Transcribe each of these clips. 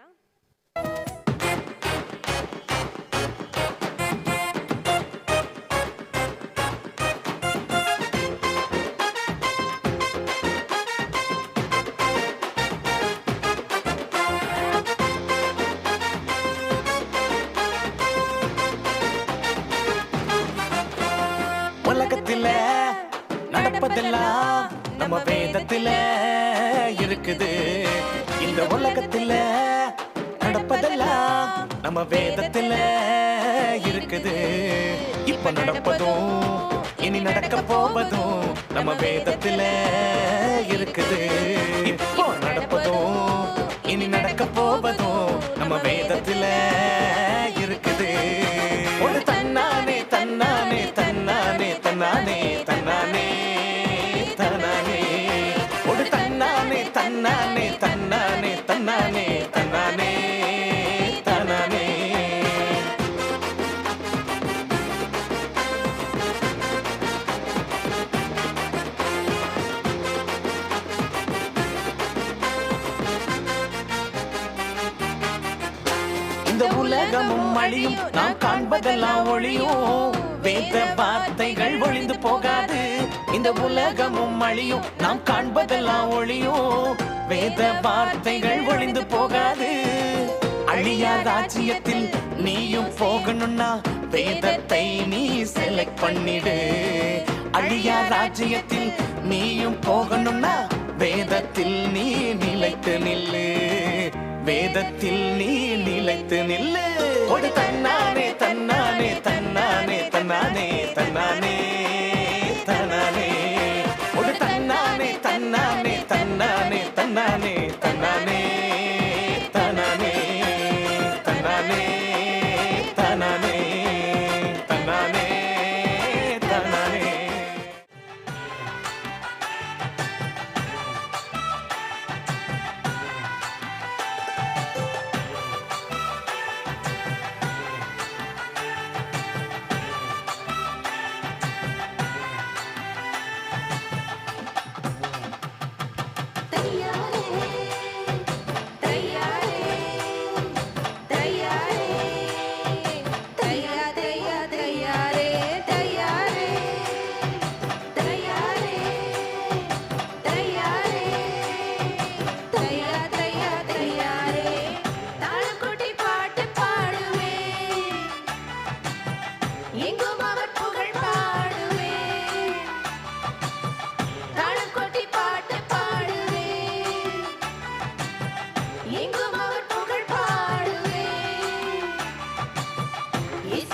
பார்க்கலாம் உலகத்துல நடப்பதெல்லாம் நம்ம வேதத்துல இருக்குது. இந்த உலகத்துல நடப்பதெல்லாம் நம்ம வேதத்துல இருக்குது. இப்ப நடப்பதும் இனி நடக்க போவதும் நம்ம வேதத்துல இருக்குது. இப்போ நடப்பதும் இனி நடக்க போவதும் நம்ம வேதத்துல இருக்குது. ஒரு தன்னானே தன்னானே தன்னானே தன்னானே தன்னானே தன்னானே. ஒரு தன்னானே தன்னானே தன்னானே. நாம் ஒளியும் வேத வார்த்தைகள் ஒளிந்து போகாது. இந்த உலகமும் அழியும். நாம் காண்பதெல்லாம் ஒளியும் வேத வார்த்தைகள் ஒளிந்து போகாது. அழியா ராஜ்யத்தில் நீயும் போகணும்னா வேதத்தை நீ செலக்ட் பண்ணிடு. அழியா ராஜ்யத்தில் நீயும் போகணும்னா வேதத்தில் நீ நிலைத்து நில்லு. வேதத்தில் நீ நிலைத்து நில்லு. ஒரு தன்னானே தன்னானே தன்னானே தன்னானே தன்னானே. தன்னானே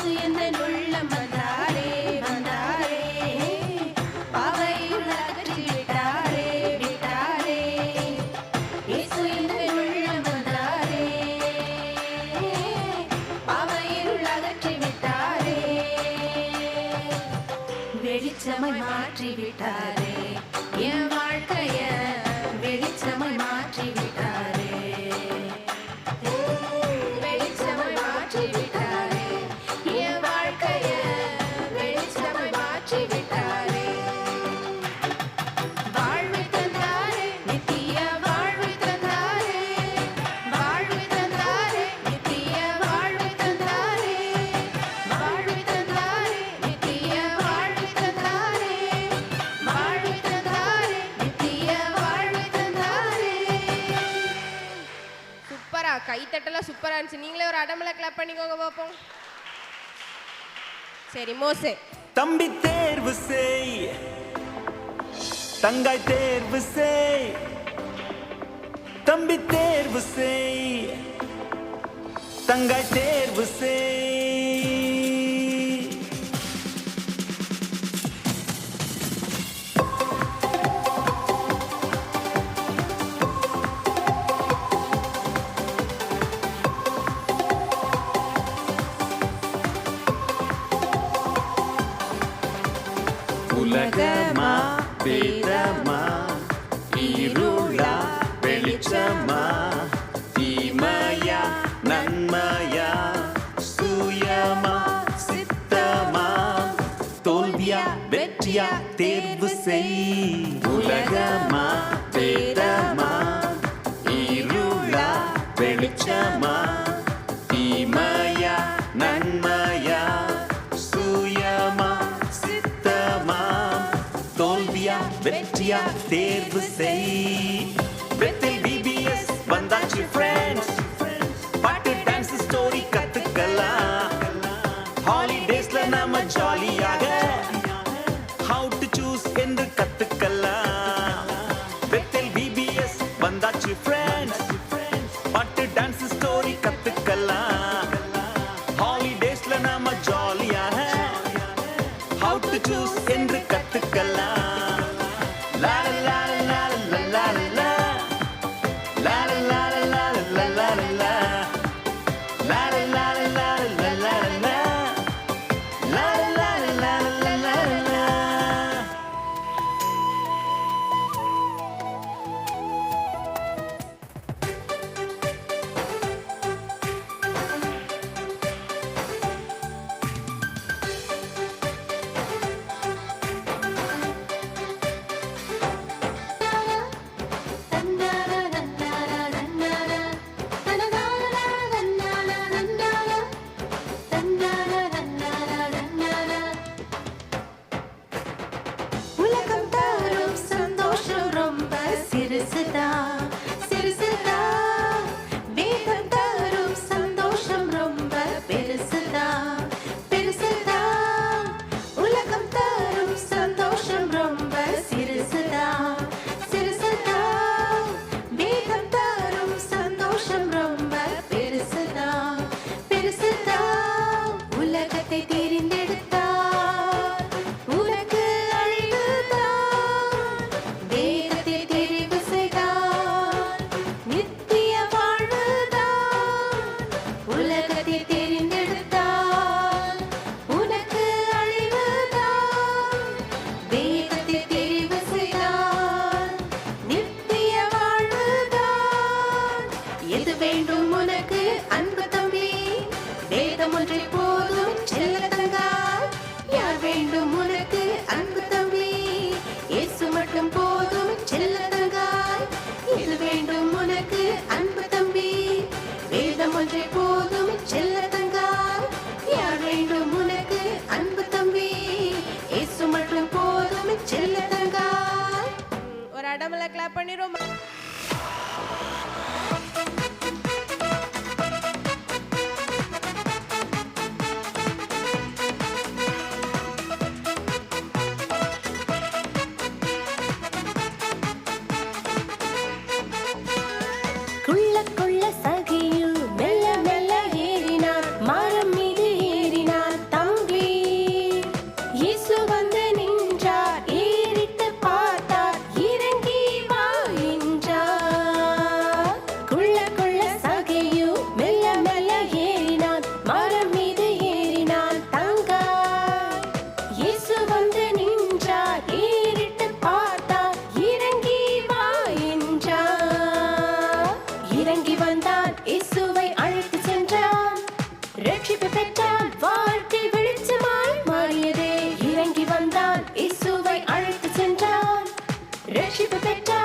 And then. in the சூப்பராக இருந்துச்சு நீங்களே ஒரு அடமலை கிளப் பண்ணிக்கோங்க பார்ப்போம். சரி மோசே. தம்பி தேர்வு செய். தங்காய் தேர்வு செய். தம்பி தேர்வு செய். தங்காய் தேர்வு செய். பற்றியா தேர்வு செய். உலகமா வேதமா இருளா வெளிச்சமா தீமையா நன்மையா சுயமா சித்தமா தோல்வியா வெற்றியா தேர்வு செய். வெத்தில் பிபிஎஸ் வந்தாச்சு ஃப்ரெண்ட்ஸ் போதும் உனக்கு அன்பு தம்பி. வேதம் ஒன்றே போதும் செல்ல தங்கா யார் வேண்டும் உனக்கு அன்பு தம்பி? இயேசு மட்டும் போதும் செல்ல தங்கா இது வேண்டும் உனக்கு அன்பு தம்பி? வேதம் ஒன்றே போதும் செல்ல தங்கா யார் வேண்டும் உனக்கு அன்பு தம்பி? இயேசு மட்டும் போதும் செல்ல தங்கா ஒரு அடமலை கிளாப் பண்ணிடுவோம். கொள்ள கொள்ள She prepared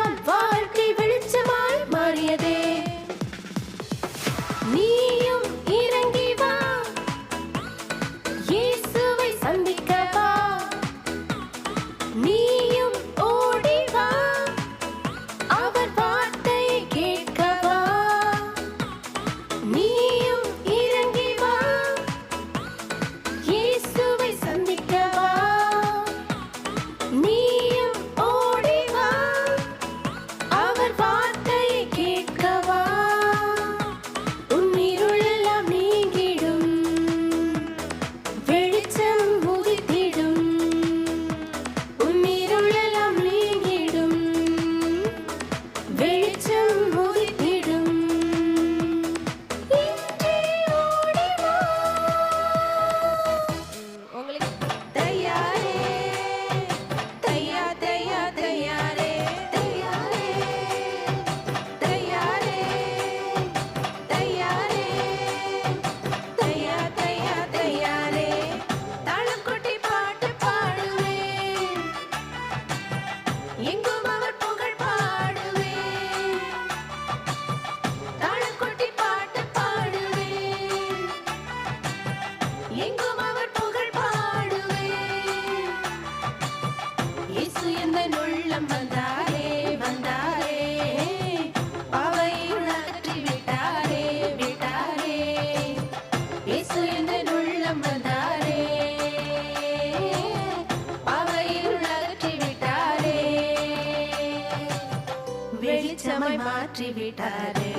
வெளிச்சமை மாற்றி விட்டாரே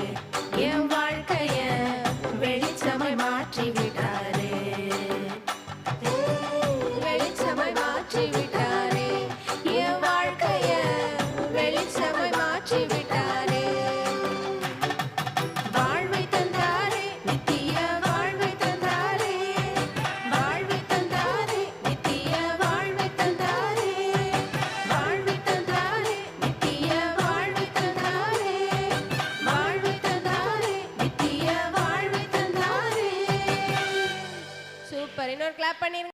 என் வாழ்க்கைய வெளிச்சமை மாற்றி விட்டாரே பண்ணிருங்க